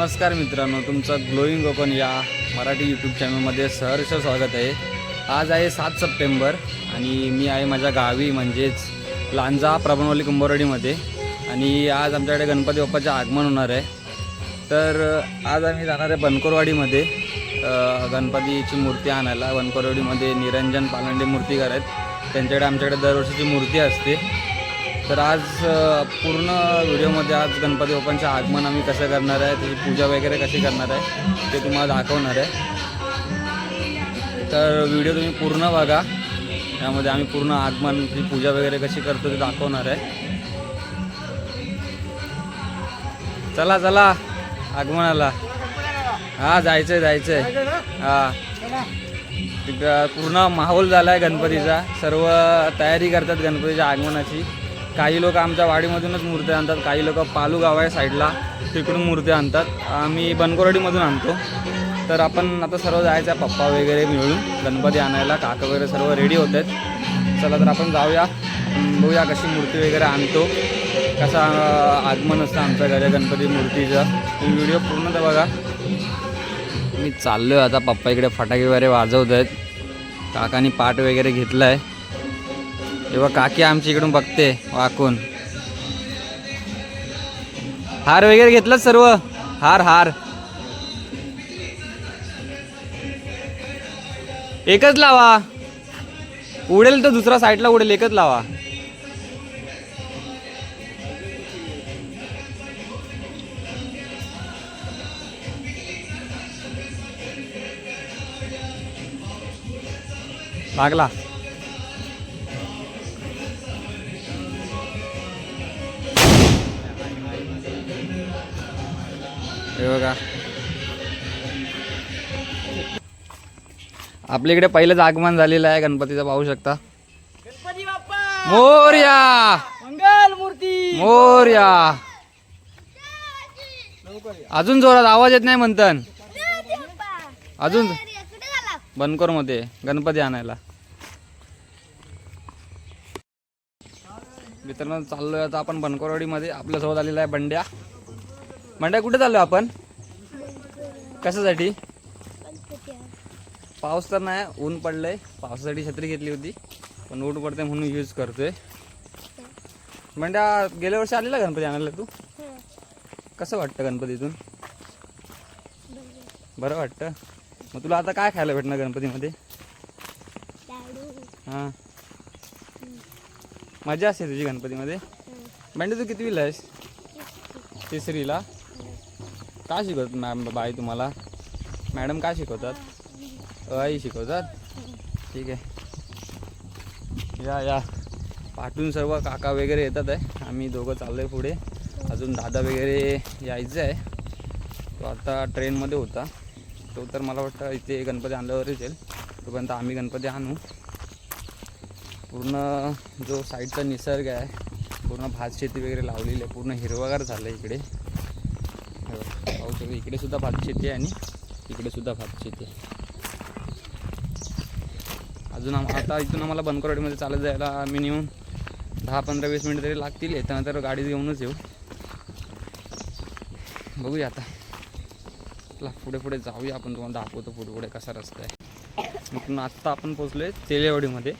नमस्कार मित्रांनो तुमचं ग्लोईंग कोकण या मराठी यूट्यूब चॅनलमध्ये सहर्ष स्वागत आहे. आज आहे सात सप्टेंबर आणि मी आहे माझ्या गावी म्हणजेच लांजा प्रभनवली कुंभोरडीमध्ये. आणि आज आमच्याकडे गणपती बाप्पाचे आगमन होणार आहे. तर आज आम्ही जाणार आहे बनकोरवाडीमध्ये. गणपतीची मूर्ती आणायला. बनकोरवाडीमध्ये निरंजन पालंडे मूर्तीकार आहेत. त्यांच्याकडे आमच्याकडे दरवर्षीची मूर्ती असते. तर आज पूर्ण व्हिडिओमध्ये आज गणपती बाप्पांचे आगमन आम्ही कसं करणार आहे त्याची पूजा वगैरे कशी करणार आहे ते तुम्हाला दाखवणार आहे. तर व्हिडिओ तुम्ही पूर्ण बघा. त्यामध्ये आम्ही पूर्ण आगमन ती पूजा वगैरे कशी करतो ते दाखवणार आहे. चला चला आगमनाला. हा जायचंय जायचंय. हा. तिथं पूर्ण माहोल झाला आहे गणपतीचा. सर्व तयारी करतात गणपतीच्या आगमनाची. काही लोक आमच्या वाडीमधूनच मूर्त्या आणतात काही लोक पालू गाव आहे साईडला तिकडून मूर्त्या आणतात. आम्ही बनकोरडीमधून आणतो. तर आपण आता सर्व जायचं आहे पप्पा वगैरे मिळून गणपती आणायला काका वगैरे सर्व रेडी होत आहेत. चला तर आपण जाऊया. बघूया कशी मूर्ती वगैरे आणतो. कसा आगमन असतं आमच्या घरी गणपती मूर्तीचं. तुम्ही व्हिडिओ पूर्ण तर बघा. मी चाललो आहे आता पप्पा इकडे फटाके वगैरे वाजवत आहेत. काकानी पाट वगैरे घेतलं आहे तेव्हा काकी आमच्या इकडून बघते वाकून. हार वगैरे घेतलं सर्व? हार हार. एकच लावा. उडेल तर दुसरा साईडला उडेल एकच लावा. लागला. हे बघा. आपल्या इकडे पहिलंच आगमन झालेलं आहे गणपतीचं पाहू शकता. मोर्या! मंगल मूर्ती मोर्या! अजून जोरात आवाज येत नाही म्हणतात अजून बनकोरमध्ये गणपती आणायला. मित्रांनो चाललोय आता आपण बनकोरवाडीमध्ये. आपल्यासोबत आलेला आहे बंड्या. बंड्या कुठे चाललोय आपण? कशासाठी? पाऊस तर नाही ऊन पडलंय. पावसासाठी छत्री घेतली होती पण ऊन पडते म्हणून यूज करतोय. बंड्या गेल्या वर्षी आलेला गणपती आणायला तू? कसं वाटतं गणपतीतून? बरं. वाटतं. मग तुला आता काय खायला भेटणार गणपतीमध्ये? हां. मजा असते तुझी गणपतीमध्ये. बंडे तू कितवीला आहेस? तिसरीला? काय शिकवतात मॅम बाई तुम्हाला? मॅडम काय शिकवतात? आई शिकवतात? ठीक आहे. या या. पाठून सर्व काका वगैरे येतात आहे. आम्ही दोघं चाललो आहे पुढे. अजून दादा वगैरे यायचं आहे. तो आता ट्रेनमध्ये होता. तो तर मला वाटतं इथे गणपती आणल्यावरच येईल. तोपर्यंत आम्ही गणपती आणू. पूर्ण जो साईडचा निसर्ग आहे पूर्ण भात शेती वगैरे लावलेली आहे पूर्ण हिरवागार झालं आहे इकडे. बघा, इकडे सुद्धा भात शेती आहे आणि इकडे सुद्धा भात शेती आहे. अजून आम आता इथून आम्हाला बनकोरवाडीमध्ये चालत जायला मिनिमम दहा पंधरा वीस मिनिटं तरी लागतील. त्यानंतर गाडी घेऊनच येऊ. बघूया आता. चला पुढे पुढे जाऊया आपण तुम्हाला दाखवतो पुढे पुढे कसा रस्ता आहे. इथून आत्ता आपण पोचलो आहे तेलेवाडीमध्ये.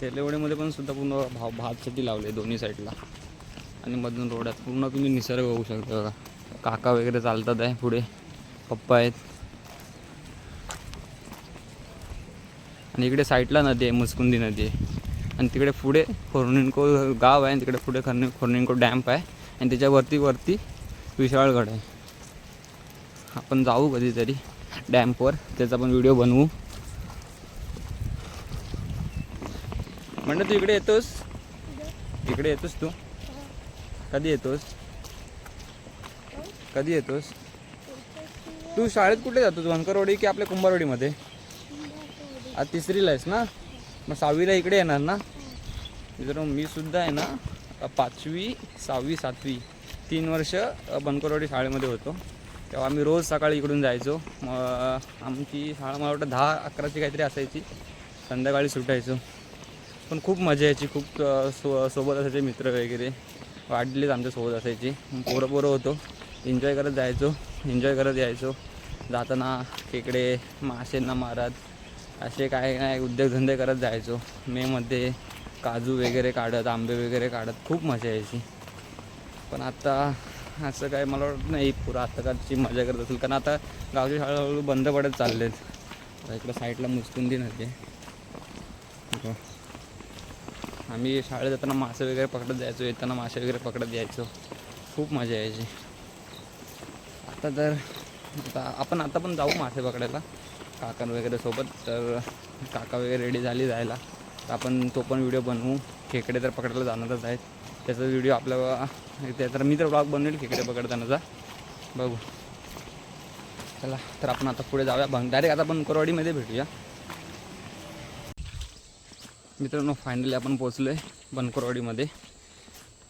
तेलेवाडीमध्ये पण सुद्धा पूर्ण भाव भात शेती लावली आहे दोन्ही साईडला. आणि मधून रोड आहेत पूर्ण तुम्ही निसर्ग होऊ शकता बघा. काका वगैरे चालतात आहे पुढे. पप्पा आहेत. आणि इकडे साईडला नदी आहे मुस्कुंदी नदी आहे. आणि तिकडे पुढे खोर्निंको गाव आहे आणि तिकडे पुढे खर्नि खोर्निंको डॅम्प आहे. आणि त्याच्यावरती वरती विशाळगड आहे. आपण जाऊ कधीतरी डॅम्पवर त्याचा पण व्हिडिओ बनवू. म्हणजे तू इकडे येतोस? इकडे येतोस तू? कधी येतोस? कधी येतोस? तू शाळेत कुठे जातोस? वनकरवाडी की आपल्या कुंभारवाडीमध्ये? आज तिसरीला आहेस ना? मग सहावीला इकडे येणार ना? मित्रांनो मी सुद्धा आहे ना पाचवी सहावी सातवी तीन वर्ष बनकोरवाडी शाळेमध्ये होतो. तेव्हा आम्ही रोज सकाळी इकडून जायचो. मग आमची शाळा मला वाटतं दहा अकराची काहीतरी असायची. संध्याकाळी सुटायचो. पण खूप मजा यायची. खूप सो सोबत असायचे मित्र वगैरे. वाढलेच आमच्यासोबत असायची. पोरं पोरं होतो. एन्जॉय करत जायचो. एन्जॉय करत यायचो. जाताना खेकडे मासेंना मारत असे काय नाही उद्योगधंदे करत जायचो. मेमध्ये काजू वगैरे काढत आंबे वगैरे काढत खूप मजा यायची. पण आता असं काय मला वाटत नाही पुरा आताकडची मजा करत असेल. कारण आता गावची शाळा हळूहळू बंद पडत चाललेत. आहेत इकडं साईडला मुस्कुंदी नदी आम्ही शाळेत जाताना मासे वगैरे पकडत जायचो येताना मासे वगैरे पकडत यायचो. खूप मजा यायची. आता तर आता आपण आता पण जाऊ मासे पकडायला काका वगैरे सोबत. तर काका वगैरे रेडी झाली जायला. तर आपण तो पण व्हिडिओ बनवू. खेकडे तर पकडायला जाणारच आहेत. त्याचा व्हिडिओ आपल्या त्याचा तर मी तर ब्लॉग बनवेल खेकडे पकडतानाचा. बघू. चला तर आपण आता पुढे जाऊया. बंग डायरेक्ट आता बनकरवाडीमध्ये भेटूया. मित्रांनो फायनली आपण पोचलो आहे बनकरवाडीमध्ये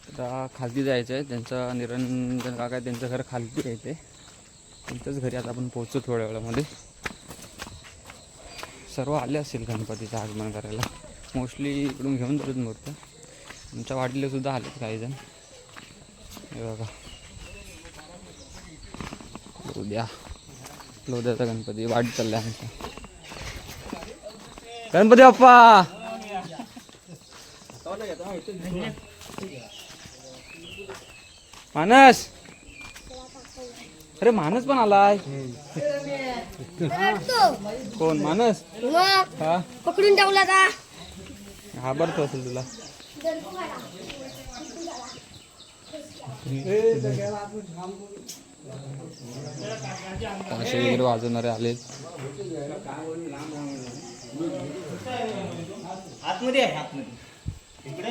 आता खालती जायचं आहे त्यांचं निरंजन काका आहे, त्यांचं घर खालती आहे ते त्यांच्याच घरी आता आपण पोहोचतो थोड्या वेळामध्ये. सर्व आले असेल गणपतीचं आगमन करायला. मोस्टली इकडून घेऊन जातात मूर्त्या आमच्या वाडीला सुद्धा आलेत काही जण. हे बघा. उद्या. लोद्याचा गणपती. वाढ चालला आमचा. गणपती बाप्पा! मानस! अरे मानस पण आलाय. कोण मानस? हा? पकडून ठेवला का घाबरतो असेल तुला. ताशे वगैरे वाजवणारे आलेत. आतमध्ये आहे आतमध्ये. इकडे?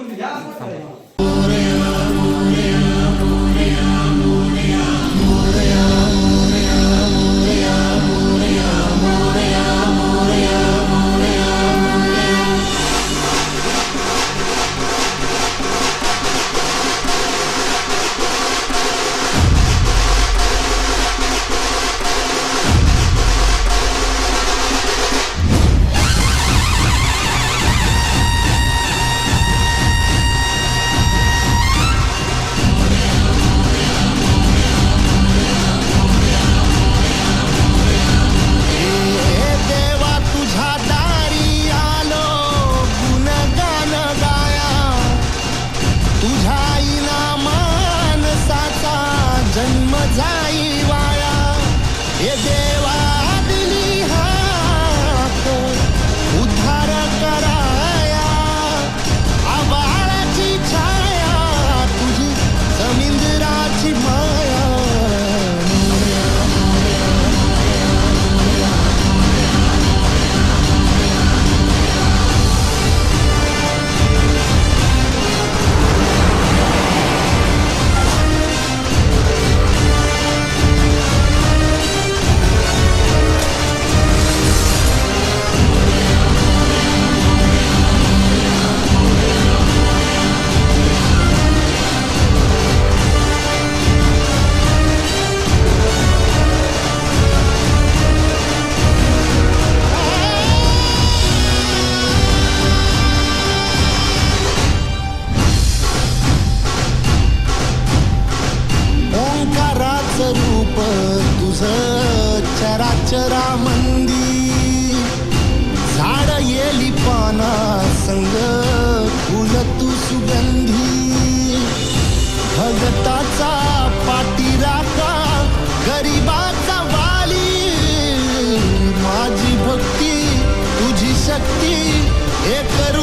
એક કરું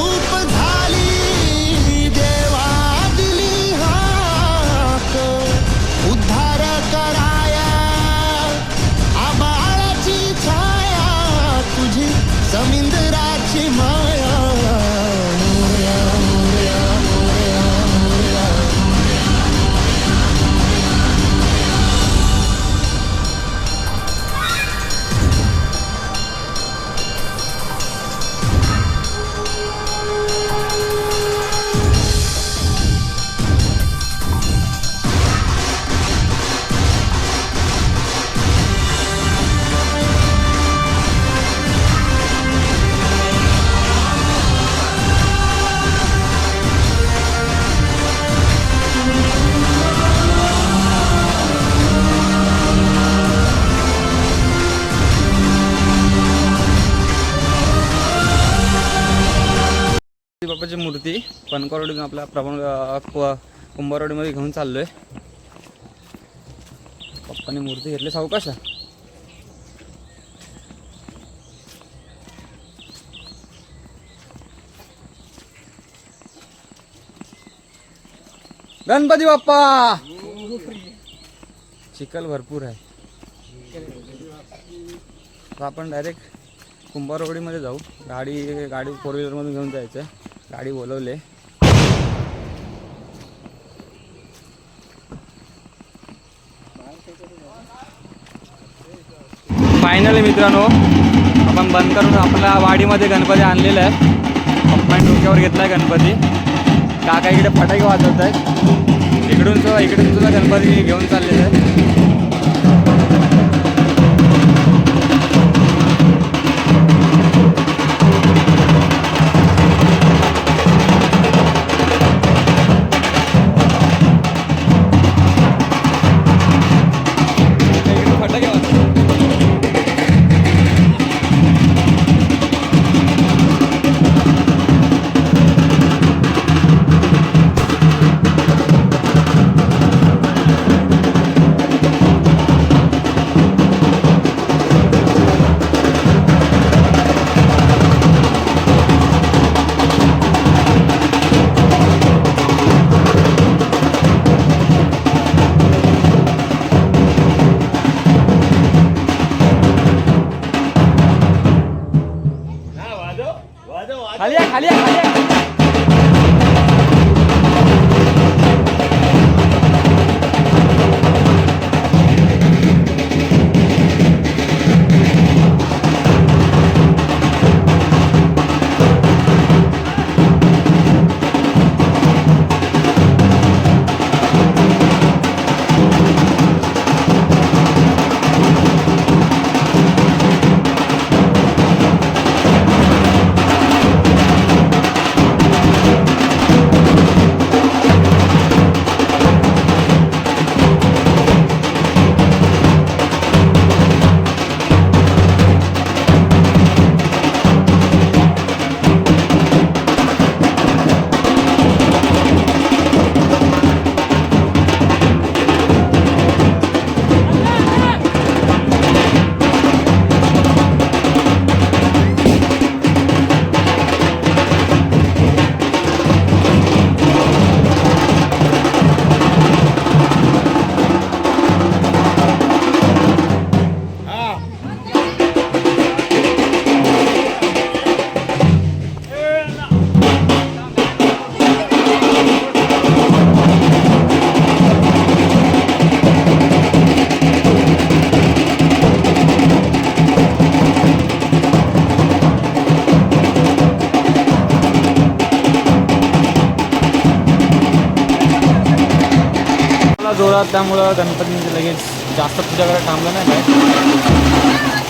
मूर्ती कणकवलीतून आपल्या प्रमाण कुंभारवाडीमध्ये घेऊन चाललोय. पप्पाने मूर्ती घेतली सावकाश. गणपती बाप्पा! चिखल भरपूर आहे. तर आपण डायरेक्ट कुंभारवाडीमध्ये जाऊ. गाडी गाडी फोर व्हीलरमधून घेऊन जायचं गाडी बोलवले. फायनली मित्रांनो आपण बंद करून आपल्या वाडीमध्ये गणपती आणलेला आहे. पप्पाने डोक्यावर घेतलाय गणपती. काका इकडे फटाके वाजवत आहेत. इकडून सुद्धा इकडून सुद्धा गणपती घेऊन चाललेला आहे जोरात त्यामुळं गणपतींचं लगेच जास्त तुझ्याकडे थांबलं नाही काय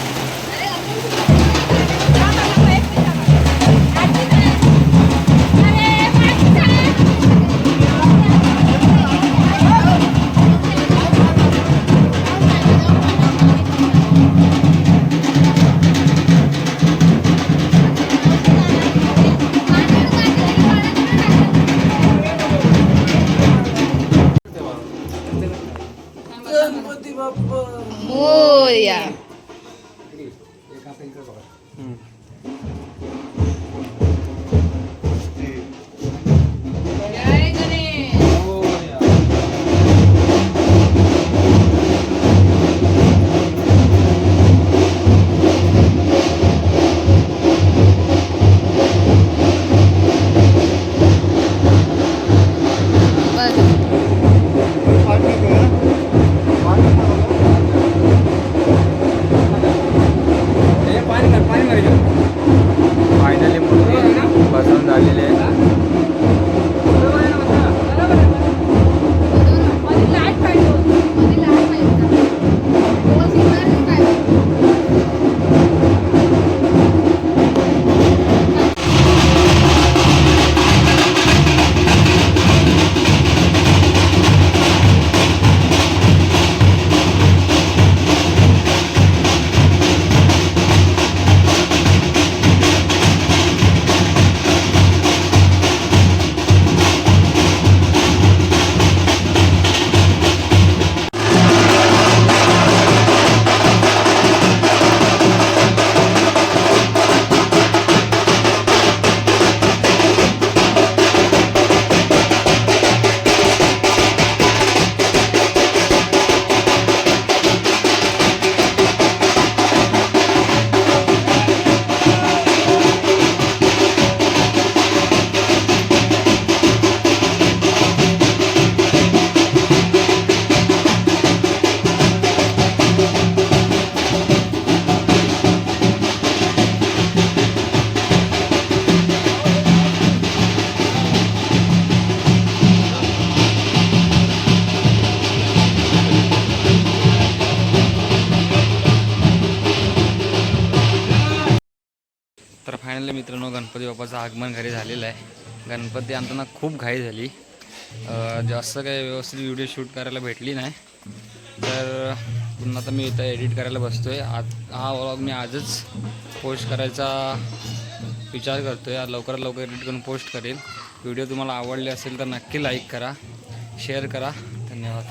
तर फायनली मित्रांनो गणपती बाप्पाचं आगमन घरी झालेलं आहे. गणपती आणताना खूप घाई झाली. जास्त काही व्यवस्थित व्हिडिओ शूट करायला भेटली नाही. तर पुन्हा आता मी इथं एडिट करायला बसतो आहे आज हा व्लॉग मी आजच पोस्ट करायचा विचार करतो आहे लवकरात लवकर एडिट करून पोस्ट करेल. व्हिडिओ तुम्हाला आवडले असेल तर नक्की लाईक करा शेअर करा. धन्यवाद.